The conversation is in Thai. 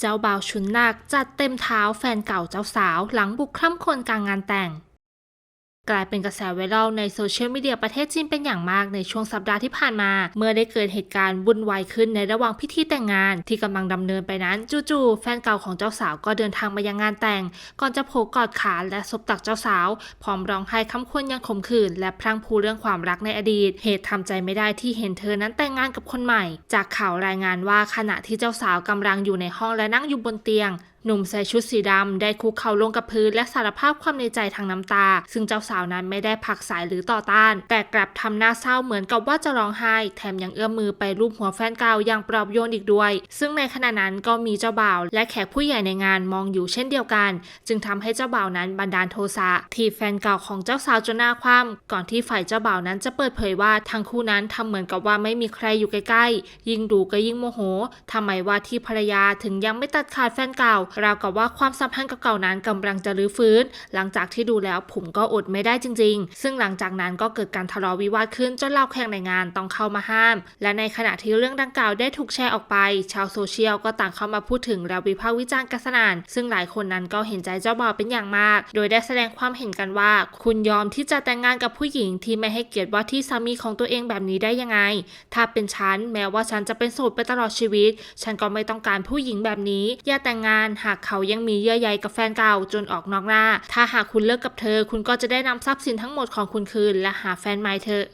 เจ้าบ่าวชุนหนักจัดเต็มเท้าแฟนเก่าเจ้าสาวหลังบุกคล่ำคนกลางงานแต่ง กลายเป็นกระแสไวรัลในโซเชียลมีเดียประเทศจีนเป็นอย่างมากในช่วงสัปดาห์ที่ผ่านมา เมื่อได้เกิดเหตุการณ์วุ่นวายขึ้นในระหว่างพิธีแต่งงาน ที่กำลังดำเนินไปนั้นจู่ๆแฟนเก่าของเจ้าสาวก็เดินทางมายังงานแต่ง ก่อนจะโผล่กอดขาและซบตักเจ้าสาว พร้อมร้องไห้ค้ำควรยังขมขื่นและพรั่งพูเรื่องความรักในอดีต เหตุทำใจไม่ได้ที่เห็นเธอนั้นแต่งงานกับคนใหม่ จากข่าวรายงานว่าขณะที่เจ้าสาวกำลังอยู่ในห้องและนั่งอยู่บนเตียง หนุ่มใส่ชุดสีดำได้คุกเข่าลงกับพื้นและสารภาพความในใจทางน้ำตา ซึ่งเจ้าสาวนั้นไม่ได้ผักสายหรือต่อต้าน แต่กลับทำหน้าเศร้าเหมือนกับว่าจะร้องไห้ แถมยังเอื้อมมือไปรูปหัวแฟนเก่าอย่างปลอบโยนอีกด้วย ซึ่งในขณะนั้นก็มีเจ้าบ่าว และแขกผู้ใหญ่ในงานมองอยู่เช่นเดียวกัน จึงทำให้เจ้าบ่าวนั้นบันดาลโทสะทีบแฟนเก่าของเจ้าสาวจนหน้าคว่ำก่อนที่ฝ่ายเจ้าบ่าวนั้นจะเปิดเผยว่าทั้งคู่นั้นทำเหมือนกับว่าไม่มีใครอยู่ใกล้ๆยิ่งดูก็ยิ่งโมโหทำไมว่าที่ภรรยาถึงยังไม่ตัดขาดแฟนเก่าราวกับว่าความสัมพันธ์เก่าๆนั้นกำลังจะรื้อฟื้น หลังจากที่ดูแล้วผมก็อดไม่ได้จริง ๆ ซึ่งหลังจากนั้นก็เกิดการทะเลาะวิวาทขึ้นจนเล่าแข่งในงานต้องเข้ามาห้าม และในขณะที่เรื่องดังกล่าวได้ถูกแชร์ออกไป ชาวโซเชียลก็ต่างเข้ามาพูดถึงและวิพากษ์วิจารณ์กันสนั่นซึ่งหลายคนนั้นก็เห็นใจเจ้าบ่าวเป็นอย่างมาก โดยได้แสดงความเห็นกันว่า คุณยอมที่จะแต่งงานกับผู้หญิงที่ไม่ให้เกียรติว่าที่สามีของตัวเองแบบนี้ได้ยังไง ถ้าเป็นฉันแม้ว่าฉันจะเป็นโสดไปตลอดชีวิต ฉันก็ไม่ต้องการผู้หญิงแบบนี้ อย่าแต่งงานหากเขายังมีเยื่อใยกับแฟนเก่าจนออกนอกหน้า ถ้าหากคุณเลิกกับเธอ คุณก็จะได้นำทรัพย์สินทั้งหมดของคุณคืน และหาแฟนใหม่เธอ